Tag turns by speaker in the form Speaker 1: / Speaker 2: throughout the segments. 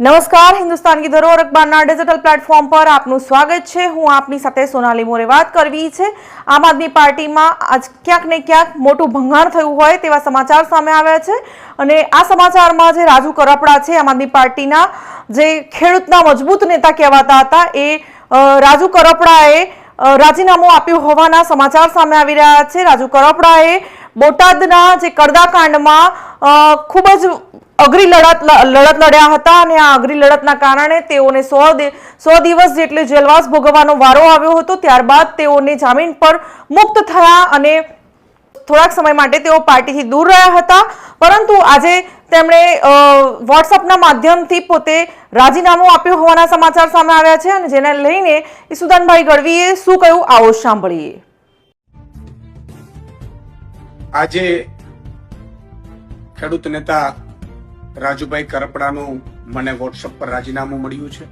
Speaker 1: નમસ્કાર હિન્દુસ્તાનની ધરોહર અખબારના digital platform પર આપનું સ્વાગત છે. હું આપની સાથે સોનાલી મોરે વાત કરવી છે. આમ આદમી પાર્ટીમાં આજ ક્યાંક ને ક્યાંક મોટું ભંગાણ થયું હોય તેવા સમાચાર સામે આવ્યા છે. અને આ સમાચારમાં જે રાજુ કરપડા છે, આમ આદમી પાર્ટીના જે ખેડૂતના મજબૂત નેતા કહેવાતા હતા, એ રાજુ કરપડાએ રાજીનામું આપ્યું હોવાના સમાચાર સામે આવી રહ્યા છે. રાજુ કરપડાએ બોટાદના જે કડદાકાંડમાં અ, ખૂબ જ અઘરી લડત લડત લડ્યા હતા અને આ અઘરી લડતના કારણે તેઓને સો સો દિવસ જેટલી જેલવાસ ભોગવવાનો વારો આવ્યો હતો. ત્યારબાદ તેઓને જામીન પર મુક્ત થયા અને થોડાક સમય માટે તેઓ પાર્ટીથી દૂર રહ્યા હતા. પરંતુ આજે તેમણે વોટ્સઅપના માધ્યમથી પોતે રાજીનામું આપ્યું હોવાના સમાચાર સામે આવ્યા છે અને જેને લઈને ઈસુદાનભાઈ ગઢવીએ શું કહ્યું? આવો સાંભળીએ.
Speaker 2: આજે ખેડૂત નેતા રાજુભાઈ કરપડાનું મને વોટ્સઅપ પર રાજીનામું મળ્યું છે.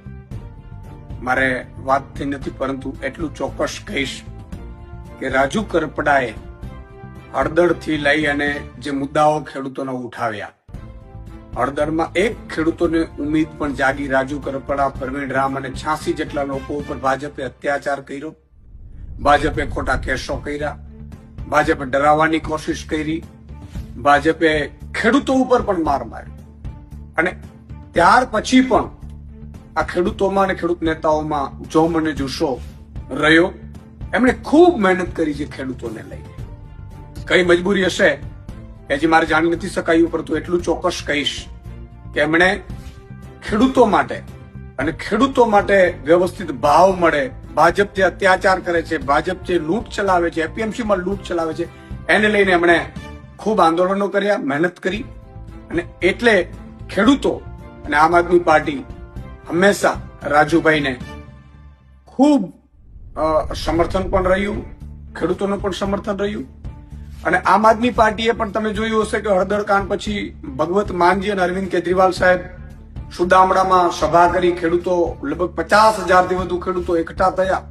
Speaker 2: મારે વાત થઈ નથી, પરંતુ એટલું ચોક્કસ કહીશ કે રાજુ કરપડાએ હળદરથી લઈ અને જે મુદ્દાઓ ખેડૂતોને ઉઠાવ્યા, હળદરમાં એક ખેડૂતોને ઉમ્મીદ પણ જાગી રાજુ કરપડા, પ્રવીણ રામ અને છ્યાસી જેટલા લોકો ઉપર ભાજપે અત્યાચાર કર્યો, ભાજપે ખોટા કેસો કર્યા ભાજપે ડરાવવાની કોશિશ કરી, ભાજપે ખેડૂતો ઉપર પણ માર માર્યો. અને ત્યાર પછી પણ આ ખેડૂતોમાં અને ખેડૂત નેતાઓમાં જો મને જુસ્સો રહ્યો. એમણે ખૂબ મહેનત કરી છે ખેડૂતોને લઈને કઈ મજબૂરી હશે એ મારે જાણી નથી શકાયું, પરંતુ એટલું ચોક્કસ કહીશ કે એમણે ખેડૂતો માટે અને ખેડૂતો માટે વ્યવસ્થિત ભાવ મળે ભાજપ જે અત્યાચાર કરે છે ભાજપ જે લૂંટ ચલાવે છે, એપીએમસીમાં લૂંટ ચલાવે છે. એને લઈને એમણે ખૂબ આંદોલનો કર્યા, મહેનત કરી. અને એટલે ખેડૂતો અને આમ આદમી પાર્ટી હંમેશા રાજુભાઈને ખૂબ સમર્થન પણ રહ્યું, ખેડૂતોનું પણ સમર્થન રહ્યું. અને આમ આદમી પાર્ટીએ પણ તમે જોયું હશે કે હળદર કાંડ પછી ભગવત માનજી અને અરવિંદ કેજરીવાલ સાહેબ સુદામડામાં સભા કરી ખેડૂતો લગભગ પચાસ હજારથી વધુ ખેડૂતો એકઠા થયા.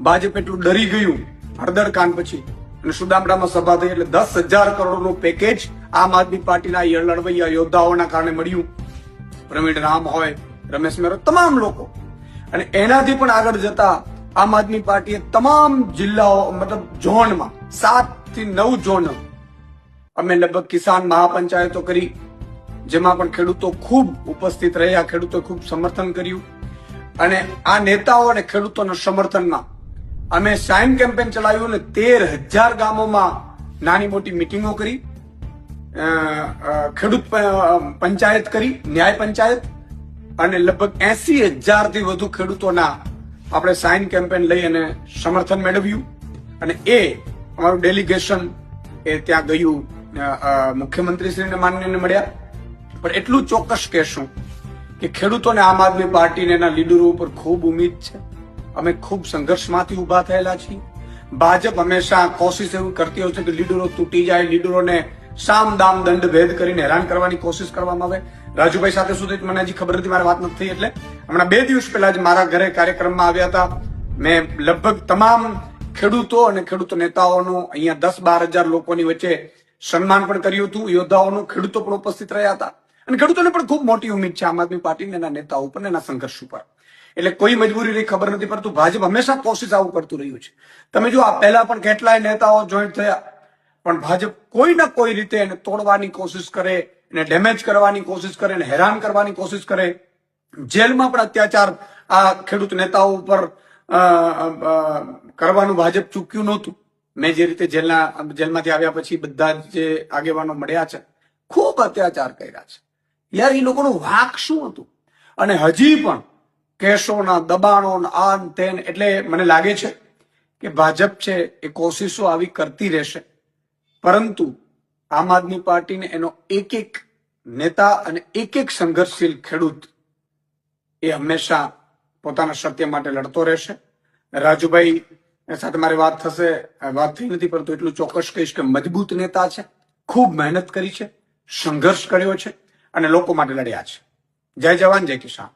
Speaker 2: ભાજપ એટલું ડરી ગયું હળદર કાંડ પછી. અને સુદામડામાં સભા થઈ એટલે દસ હજાર કરોડનું પેકેજ આમ આદમી પાર્ટીના લડવૈયા યોદ્ધાઓના કારણે મળ્યું. પ્રવીણ રામ હોય, રમેશ મેરો તમામ લોકો. અને એનાથી પણ આગળ જતા આમ આદમી પાર્ટીએ તમામ જિલ્લાઓ, મતલબ ઝોનમાં સાતથી નવ ઝોન અમે લગભગ કિસાન મહાપંચાયતો કરી. જેમાં પણ ખેડૂતો ખૂબ ઉપસ્થિત રહ્યા ખેડૂતો ખૂબ સમર્થન કર્યું. અને આ નેતાઓ અને ખેડૂતોના સમર્થનમાં અમે સાઇન કેમ્પેન ચલાવ્યું અને તેર હજાર ગામોમાં નાની મોટી મિટિંગો કરી ખેડૂત પંચાયત કરી, ન્યાય પંચાયત, અને લગભગ એસી હજારથી વધુ ખેડૂતોના આપણે સાઇન કેમ્પેન લઈ અને સમર્થન મેળવ્યું. અને એ અમારું ડેલિગેશન એ ત્યાં ગયું મુખ્યમંત્રીશ્રીને માનને મળ્યા. પણ એટલું ચોક્કસ કહેશું કે ખેડૂતોને આમ આદમી પાર્ટીને એના લીડરો ઉપર ખૂબ ઉમેદ છે. અમે ખૂબ સંઘર્ષમાંથી ઊભા થયેલા છીએ. ભાજપ હંમેશા કોશિશ એવું કરતી હોય છે કે લીડરો તૂટી જાય, લીડરોને સામ દામ દંડ ભેદ કરીને હેરાન કરવાની કોશિશ કરવામાં આવે. રાજુભાઈ સાથે સુધી મને હજી ખબર નથી, મારી વાત નથી એટલે હમણાં બે દિવસ પહેલા જ મારા ઘરે કાર્યક્રમમાં આવ્યા હતા. મેં લગભગ તમામ ખેડૂતો અને ખેડૂત નેતાઓનું અહીંયા દસ બાર હજાર લોકોની વચ્ચે સન્માન પણ કર્યું હતું. યોદ્ધાઓનું ખેડૂતો પણ ઉપસ્થિત રહ્યા હતા. અને ખેડૂતોને પણ ખૂબ મોટી ઉમેદ છે આમ આદમી પાર્ટીને એના નેતાઓ ઉપર એના સંઘર્ષ ઉપર. એટલે કોઈ મજબૂરી નહીં ખબર નથી પરંતુ ભાજપ હંમેશા કોશિશ આવું કરતું રહ્યું છે. તમે જો આ પહેલા પણ કેટલાય નેતાઓ જોઈન્ટ થયા, પણ ભાજપ કોઈ ના કોઈ રીતે એને તોડવાની કોશિશ કરે, એને ડેમેજ કરવાની કોશિશ કરે, એને હેરાન કરવાની કોશિશ કરે. જેલમાં પણ અત્યાચાર આ ખેડૂત નેતાઓ ઉપર કરવાનું ભાજપ ચૂક્યું નહોતું. મેં જે રીતે જેલના, જેલમાંથી આવ્યા પછી બધા જે આગેવાનો મળ્યા છે, ખૂબ અત્યાચાર કર્યા છે. યાર એ લોકોનું વાક શું હતું? અને હજી પણ કેસોના દબાણો આન તેન એટલે મને લાગે છે કે ભાજપ છે એ કોશિશો આવી કરતી રહેશે. પરંતુ આમ આદમી પાર્ટીને એનો એક એક નેતા અને એક એક સંઘર્ષશીલ ખેડૂત એ હંમેશા પોતાના સત્ય માટે લડતો રહેશે. રાજુભાઈ સાથે મારી વાત થશે વાત થઈ નથી, પરંતુ એટલું ચોક્કસ કહીશ કે મજબૂત નેતા છે, ખૂબ મહેનત કરી છે, સંઘર્ષ કર્યો છે. અને લોકો માટે લડ્યા છે. જય જવાન જય કિસાન.